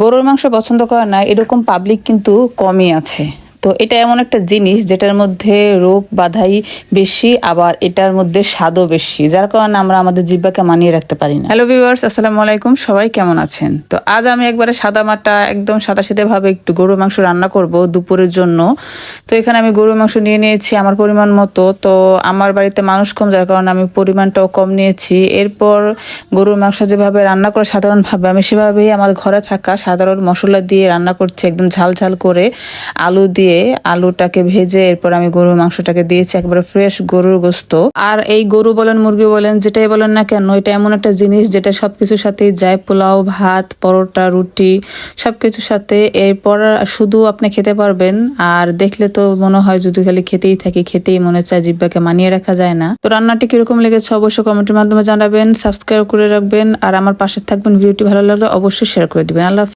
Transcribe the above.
গরুর মাংস পছন্দ করে না এরকম পাবলিক কিন্তু কমই আছে। তো এটা এমন একটা জিনিস যেটার মধ্যে রোগ বাধাই বেশি, আবার এটার মধ্যে স্বাদও বেশি, যার কারণে আমরা আমাদের জিব্বাকে মানিয়ে রাখতে পারি না। হ্যালো ভিউয়ার্স আসসালামু আলাইকুম, সবাই কেমন আছেন? তো আজ আমি একবারে সাদা মাটা, একদম সাদা ভাবে একটু গরুর মাংস রান্না করব দুপুরের জন্য। তো এখানে আমি গরুর মাংস নিয়ে নিয়েছি আমার পরিমাণ মতো। তো আমার বাড়িতে মানুষ কম, যার কারণে আমি পরিমাণটাও কম নিয়েছি। এরপর গরুর মাংস যেভাবে রান্না করে সাধারণভাবে আমি সেভাবেই আমার ঘরে থাকা সাধারণ মশলা দিয়ে রান্না করছি, একদম ঝাল ঝাল করে। আলু দিয়ে আলুটাকে ভেজে এরপর আমি গরুর মাংসটাকে দিয়েছি, একবারে ফ্রেশ গরুর গোস্ত। আর এই গরু বলেন, মুরগি বলেন, যেটাই বলেন না কেন, এটা এমন একটা জিনিস যেটা সবকিছুর সাথেই যায়, পোলাও, ভাত, পরোটা, রুটি, সবকিছুর সাথে এরপর শুধু আপনি খেতে পারবেন। আর দেখলে তো মনে হয় যদি খালি খেতেই থাকি, খেতেই মনে চায়, জিব্বাকে মানিয়ে রাখা যায় না। তো রান্নাটি কীরকম লেগেছে অবশ্যই কমেন্টের মাধ্যমে জানাবেন, সাবস্ক্রাইব করে রাখবেন। আর আমার পাশে থাকবেন, ভিডিওটি ভালো লাগলে অবশ্যই শেয়ার করে দিবেন। আল্লাহ।